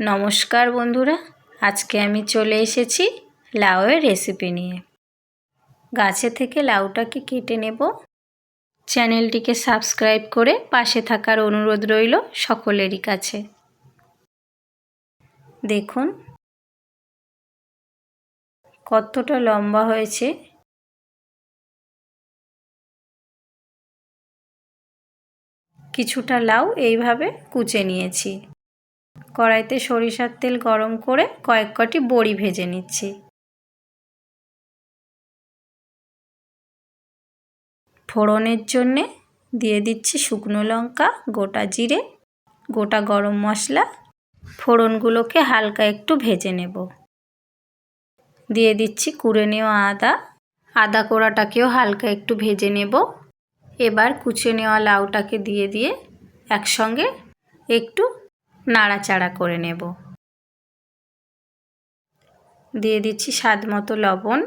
নমস্কার বন্ধুরা, আজকে আমি চলে এসেছি লাউয়ের রেসিপি নিয়ে। গাছে থেকে লাউটাকে কেটে নেব। চ্যানেলটিকে সাবস্ক্রাইব করে পাশে থাকার অনুরোধ রইল সকলেরই কাছে। দেখুন, কতটা লম্বা হয়েছে। কিছুটা লাউ এইভাবে কুচে নিয়েছি। কড়াইতে সরিষার তেল গরম করে কয়েক কটি বড়ি ভেজে নিচ্ছি। ফোড়নের জন্যে দিয়ে দিচ্ছি শুকনো লঙ্কা, গোটা জিরে, গোটা গরম মশলা। ফোড়নগুলোকে হালকা একটু ভেজে নেব। দিয়ে দিচ্ছি কুড়ে নেওয়া আদা। আদা কোড়াটাকেও হালকা একটু ভেজে নেব। এবার কুচে নেওয়া লাউটাকে দিয়ে দিয়ে একসঙ্গে একটু নাড়াচাড়া করে নেব। দিয়ে দিচ্ছি স্বাদ মতো লবণ।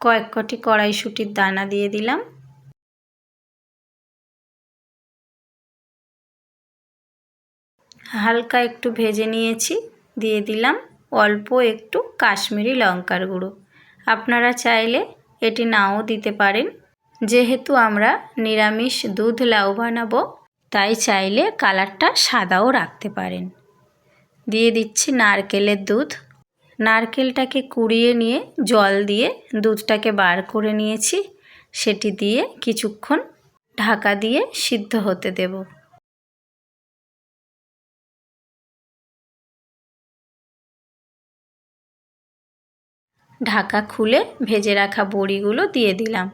কয়েক কটি কড়াইশুটির দানা দিয়ে দিলাম। হালকা একটু ভেজে নিয়েছি, দিয়ে দিলাম অল্প একটু কাশ্মীরি লঙ্কার গুঁড়ো। আপনারা চাইলে এটি নাও দিতে পারেন। যেহেতু আমরা নিরামিষ দুধ লাউ বানাবো তাই চাইলে কালারটা সাদাও রাখতে পারেন। দিয়ে দিচ্ছি নারকেলের দুধ। নারকেলটাকে কুড়িয়ে নিয়ে জল দিয়ে দুধটাকে বার করে নিয়েছি। সেটি দিয়ে কিছুক্ষণ ঢাকা দিয়ে সিদ্ধ হতে দেব। ঢাকা খুলে ভেজে রাখা বড়িগুলো দিয়ে দিলাম।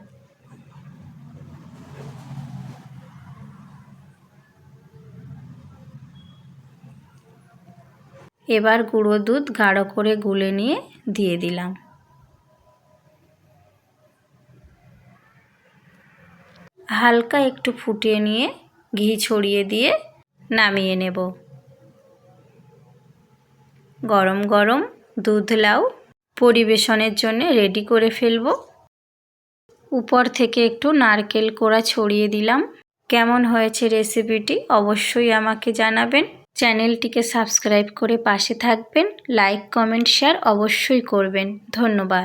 এবার গুঁড়ো দুধ গাঢ় করে গুলে নিয়ে দিয়ে দিলাম। হালকা একটু ফুটিয়ে নিয়ে ঘি ছড়িয়ে দিয়ে নামিয়ে নেব। গরম গরম দুধ লাউ পরিবেশনের জন্য রেডি করে ফেলব। উপর থেকে একটু নারকেল কোড়া ছড়িয়ে দিলাম। কেমন হয়েছে রেসিপিটি অবশ্যই আমাকে জানাবেন। চ্যানেলটিকে সাবস্ক্রাইব করে পাশে থাকবেন লাইক কমেন্ট শেয়ার অবশ্যই করবেন। ধন্যবাদ।